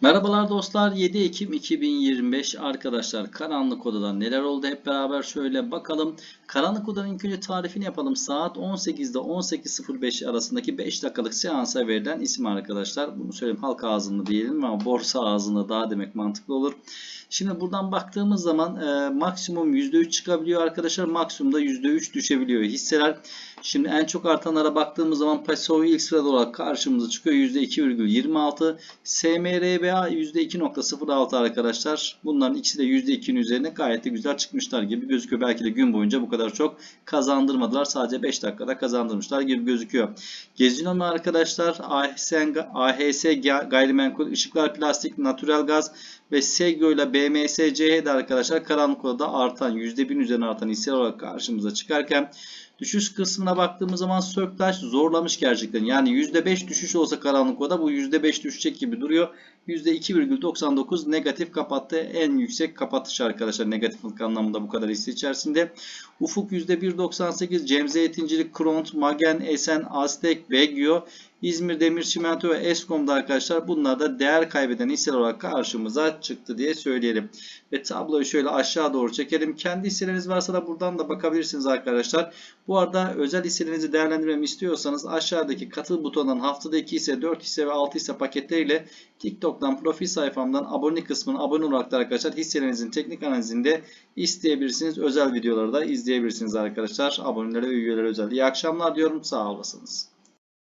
Merhabalar dostlar 7 Ekim 2025 arkadaşlar karanlık odadan neler oldu hep beraber şöyle bakalım. Karanlık odanın ilk önce tarifini yapalım. Saat 18'de 18.05 arasındaki 5 dakikalık seansa verilen isim arkadaşlar. Bunu söyleyeyim halka ağzında diyelim ama borsa ağzında daha demek mantıklı olur. Şimdi buradan baktığımız zaman e, maksimum %3 çıkabiliyor arkadaşlar. Maksimum da %3 düşebiliyor hisseler. Şimdi en çok artanlara baktığımız zaman PESO ilk sırada olarak karşımıza çıkıyor. %2,26. SMRBA %2,06 arkadaşlar. Bunların ikisi de %2'nin üzerine gayet de güzel çıkmışlar gibi gözüküyor. Belki de gün boyunca bu kadar çok kazandırmadılar. Sadece 5 dakikada kazandırmışlar gibi gözüküyor. Gezinomi arkadaşlar AHS, gayrimenkul, ışıklar plastik, natural gaz ve Segyo ile BMSC'de arkadaşlar karanlık odada artan %1'in üzerine artan hisseler olarak karşımıza çıkarken Düşüş kısmına baktığımız zaman Söktaş zorlamış gerçekten. Yani %5 düşüş olsa karanlık oda bu %5 düşecek gibi duruyor. %2,99 negatif kapattı. En yüksek kapatış arkadaşlar negatiflik anlamında bu kadar hisse içerisinde. Ufuk %1,98 Cem Zeytincilik, Kront, Magen, Esen, Aztek, Begio, İzmir Demir Çimento ve Eskom'da arkadaşlar bunlar da değer kaybeden hisseler olarak karşımıza çıktı diye söyleyelim. Ve tabloyu şöyle aşağı doğru çekelim. Kendi hisseleriniz varsa da buradan da bakabilirsiniz arkadaşlar. Bu arada özel hisselerinizi değerlendirmemi istiyorsanız aşağıdaki katıl butonundan haftada 2 hisse, 4 hisse ve 6 hisse paketleriyle TikTok'tan profil sayfamdan abone kısmına abone olarak da arkadaşlar hisselerinizin teknik analizinde isteyebilirsiniz. Özel videoları da izleyebilirsiniz arkadaşlar. Abonelere ve üyelere özel. İyi akşamlar diyorum. Sağ olasınız.